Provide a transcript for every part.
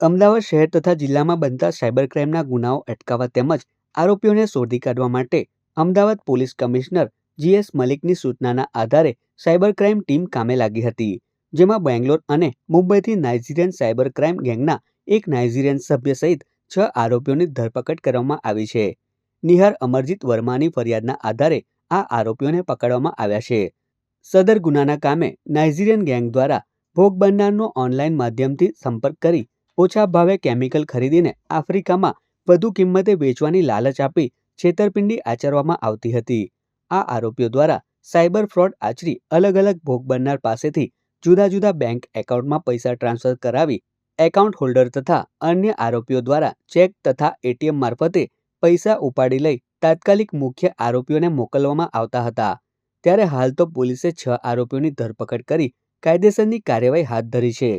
અમદાવાદ શહેર તથા જિલ્લામાં બનતા સાયબર ક્રાઇમના ગુનાઓ અટકાવવા તેમજ આરોપીઓને શોધી કાઢવા માટે અમદાવાદ પોલીસ કમિશનર જીએસ મલિકની સૂચનાના આધારે સાયબર ક્રાઇમ ટીમ કામે લાગી હતી, જેમાં બેંગ્લોર અને મુંબઈથી નાઇજીરિયન સાયબર ક્રાઇમ ગેંગના એક નાઇજીરિયન સભ્ય સહિત છ આરોપીઓની ધરપકડ કરવામાં આવી છે. નિહાર અમરજીત વર્માની ફરિયાદના આધારે આ આરોપીઓને પકડવામાં આવ્યા છે. સદર ગુનાના કામે નાઇજીરિયન ગેંગ દ્વારા ભોગ બનનારનો ઓનલાઈન માધ્યમથી સંપર્ક કરી ઓછા ભાવે કેમિકલ ખરીદીને આફ્રિકામાં વધુ કિંમતે વેચવાની લાલચ આપી છેતરપિંડી આચરવામાં આવતી હતી. આ આરોપીઓ દ્વારા સાયબર ફ્રોડ આચરી અલગ અલગ ભોગ બનનાર પાસેથી જુદા જુદા બેંક એકાઉન્ટમાં પૈસા ટ્રાન્સફર કરાવી એકાઉન્ટ હોલ્ડર તથા અન્ય આરોપીઓ દ્વારા ચેક તથા એટીએમ મારફતે પૈસા ઉપાડી લઈ તાત્કાલિક મુખ્ય આરોપીઓને મોકલવામાં આવતા હતા. ત્યારે હાલ તો પોલીસે છ આરોપીઓની ધરપકડ કરી કાયદેસરની કાર્યવાહી હાથ ધરી છે.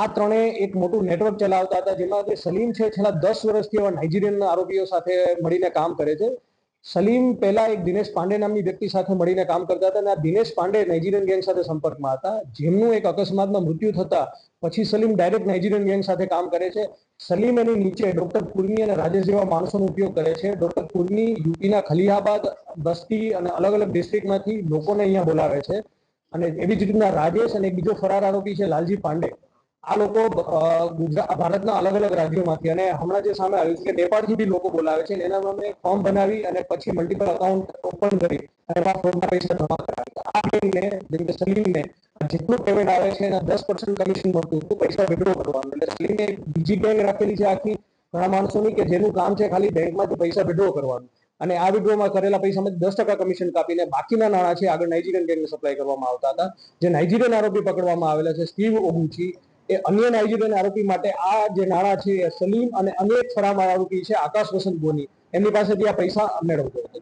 આ ત્રણેય એક મોટું નેટવર્ક ચલાવતા હતા, જેમાં જે સલીમ છે, છેલ્લા દસ વર્ષથી એવા નાઇજીરિયન આરોપીઓ સાથે મળીને કામ કરે છે. સલીમ પહેલા એક દિનેશ પાંડે નામની વ્યક્તિ સાથે મળીને કામ કરતા હતા અને આ દિનેશ પાંડે નાઇજીરિયન ગેંગ સાથે સંપર્કમાં હતા. જેમનું એક અકસ્માતમાં મૃત્યુ થતા પછી સલીમ ડાયરેક્ટ નાઇજીરિયન ગેંગ સાથે કામ કરે છે. સલીમ એની નીચે ડોક્ટર કુર્મી અને રાજેશ જેવા માણસોનો ઉપયોગ કરે છે. ડોક્ટર કુર્મી યુપીના ખલીહાબાદ બસ્તી અને અલગ અલગ ડિસ્ટ્રિક્ટમાંથી લોકોને અહીંયા બોલાવે છે. અને એવી જ રીતના રાજેશ અને એક બીજો ફરાર આરોપી છે, લાલજી પાંડે. આ લોકો ગુજરાત ભારતના અલગ અલગ રાજ્યોમાંથી અને હમણાં જે સામે આવ્યું છે કે નેપાળથી બી લોકો બોલાવે છે એના અમે ફોર્મ બનાવી અને પછી મલ્ટીપલ અકાઉન્ટ ઓપન કરી અને એમાં ફ્રોડના પૈસા જમા કરાવી. આ ગેંગને જેમ કે સલીમને, જેટલું પેમેન્ટ આવે છે એના દસ પર્સન્ટ કમિશન મળતું હતું, પૈસા વિડ્રો કરવાનું. એટલે સલીમે બીજી બેંક રાખેલી છે આખી, ઘણા માણસોની, કે જેનું કામ છે ખાલી બેંકમાંથી પૈસા વિડ્રો કરવાનું. અને આ વિડ્રોમાં કરેલા પૈસામાં દસ ટકા કમિશન કાપીને બાકીના નાણાં છે આગળ નાઇજીરિયન બેંકને સપ્લાય કરવામાં આવતા હતા. જે નાઇજીરિયન આરોપી પકડવામાં આવેલા છે સ્ટીવ ઓગુચી એ અન્ય નાઇજીરિયન આરોપી માટે આ જે નાણાં છે સલીમ અને અન્ય એક ફરાર આરોપી છે આકાશ વસંત ગોની એમની પાસેથી આ પૈસા મેળવતો હતો.